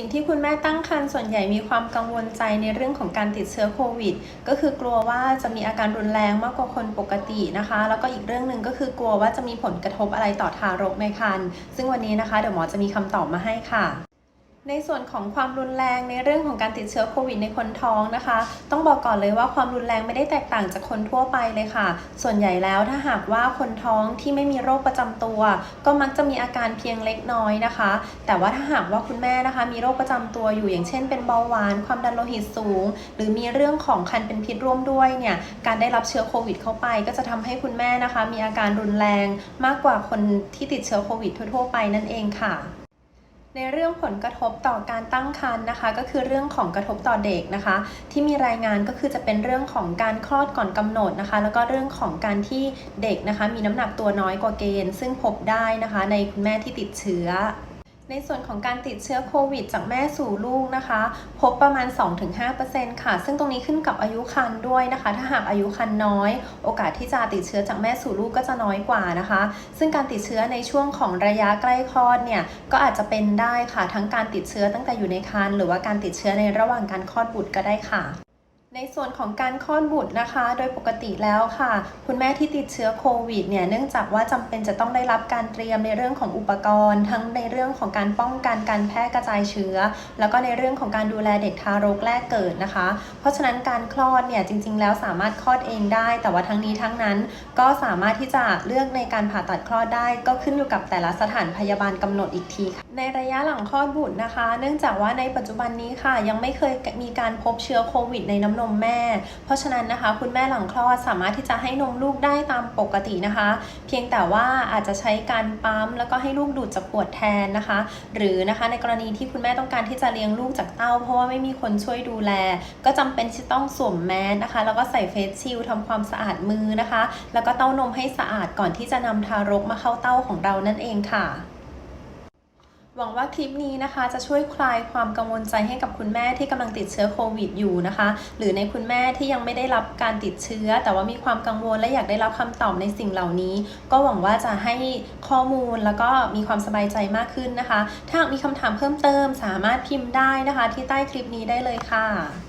สิ่งที่คุณแม่ตั้งครรภ์ส่วนใหญ่มีความกังวลใจในเรื่องของการติดเชื้อโควิด ก็คือกลัวว่าจะมีอาการรุนแรงมากกว่าคนปกตินะคะ แล้วก็อีกเรื่องหนึ่งก็คือกลัวว่าจะมีผลกระทบอะไรต่อทารกในครรภ์ซึ่งวันนี้นะคะเดี๋ยวหมอจะมีคำตอบมาให้ค่ะ ในส่วนของความรุนแรงในเรื่องของการติดเชื้อโควิดในคนท้องนะคะ ต้องบอกก่อนเลยว่าความรุนแรงไม่ได้แตกต่างจากคนทั่วไปเลยค่ะ ส่วนใหญ่แล้วถ้าหากว่าคนท้องที่ไม่มีโรคประจำตัว ก็มักจะมีอาการเพียงเล็กน้อยนะคะ แต่ว่าถ้าหากว่าคุณแม่นะคะ มีโรคประจำตัวอยู่อย่างเช่นเป็นเบาหวาน ความดันโลหิตสูง หรือมีเรื่องของคันเป็นพิษร่วมด้วยเนี่ยการได้รับเชื้อโควิดเข้าไป ก็จะทำให้คุณแม่นะคะ มีอาการรุนแรงมากกว่าคนที่ติดเชื้อโควิดทั่วๆไปนั่นเองค่ะ ในเรื่องผลกระทบต่อการตั้งครรภ์นะคะ ก็คือเรื่องของกระทบต่อเด็กนะคะ ที่มีรายงานก็คือจะเป็นเรื่องของการคลอดก่อนกำหนดนะคะ แล้วก็เรื่องของการที่เด็กนะคะ มีน้ำหนักตัวน้อยกว่าเกณฑ์ ซึ่งพบได้นะคะ ในคุณแม่ที่ติดเชื้อ ในส่วนของการติดเชื้อโควิด จากแม่สู่ลูกนะคะ พบประมาณ 2-5%ค่ะ ซึ่งตรงนี้ขึ้นกับอายุครรภ์ด้วยนะคะ ถ้าหากอายุครรภ์น้อย โอกาสที่จะติดเชื้อจากแม่สู่ลูกก็จะน้อยกว่านะคะ ซึ่งการติดเชื้อในช่วงของระยะใกล้คลอดเนี่ยก็อาจจะเป็นได้ค่ะ ทั้งการติดเชื้อตั้งแต่อยู่ในครรภ์หรือว่าการติดเชื้อในระหว่างการคลอดบุตรก็ได้ค่ะ ในส่วนของการคลอดบุตรนะคะ โดยปกติแล้วค่ะ คุณแม่ที่ติดเชื้อโควิดเนี่ย เนื่องจากว่าจำเป็นจะต้องได้รับการเตรียมในเรื่องของอุปกรณ์ ทั้งในเรื่องของการป้องกันการแพร่กระจายเชื้อ แล้วก็ในเรื่องของการดูแลเด็กทารกแรกเกิดนะคะ เพราะฉะนั้นการคลอดเนี่ยจริง ๆ แล้วสามารถคลอดเองได้ แต่ว่าทั้งนี้ทั้งนั้นก็สามารถที่จะเลือกในการผ่าตัดคลอดได้ ก็ขึ้นอยู่กับแต่ละสถานพยาบาลกำหนดอีกทีค่ะ ในระยะหลังคลอดบุตรนะคะ เนื่องจากว่าในปัจจุบันนี้ค่ะ ยังไม่เคยมีการพบเชื้อโควิดในน้ำนมแม่ เพราะฉะนั้นนะคะ คุณแม่หลังคลอดสามารถที่จะให้นมลูกได้ตามปกตินะคะ เพียงแต่ว่าอาจจะใช้การปั๊มแล้วก็ให้ลูกดูดจากขวดแทนนะคะ หรือนะคะในกรณีที่คุณแม่ต้องการที่จะเลี้ยงลูกจากเต้า เพราะว่าไม่มีคนช่วยดูแล ก็จำเป็นที่ต้องสวมแมสนะคะ แล้วก็ใส่เฟสชิลด์ทำความสะอาดมือนะคะ แล้วก็เต้านมให้สะอาดก่อนที่จะนำทารกมาเข้าเต้าของเรานั่นเองค่ะ หวังว่าคลิปนี้นะคะจะช่วยคลายความกังวลใจให้กับคุณแม่ที่กำลังติดเชื้อโควิดอยู่นะคะ หรือในคุณแม่ที่ยังไม่ได้รับการติดเชื้อ แต่ว่ามีความกังวลและอยากได้รับคำตอบในสิ่งเหล่านี้ ก็หวังว่าจะให้ข้อมูลแล้วก็มีความสบายใจมากขึ้นนะคะ ถ้าหากมีคำถามเพิ่มเติมสามารถพิมพ์ได้นะคะ ที่ใต้คลิปนี้ได้เลยค่ะ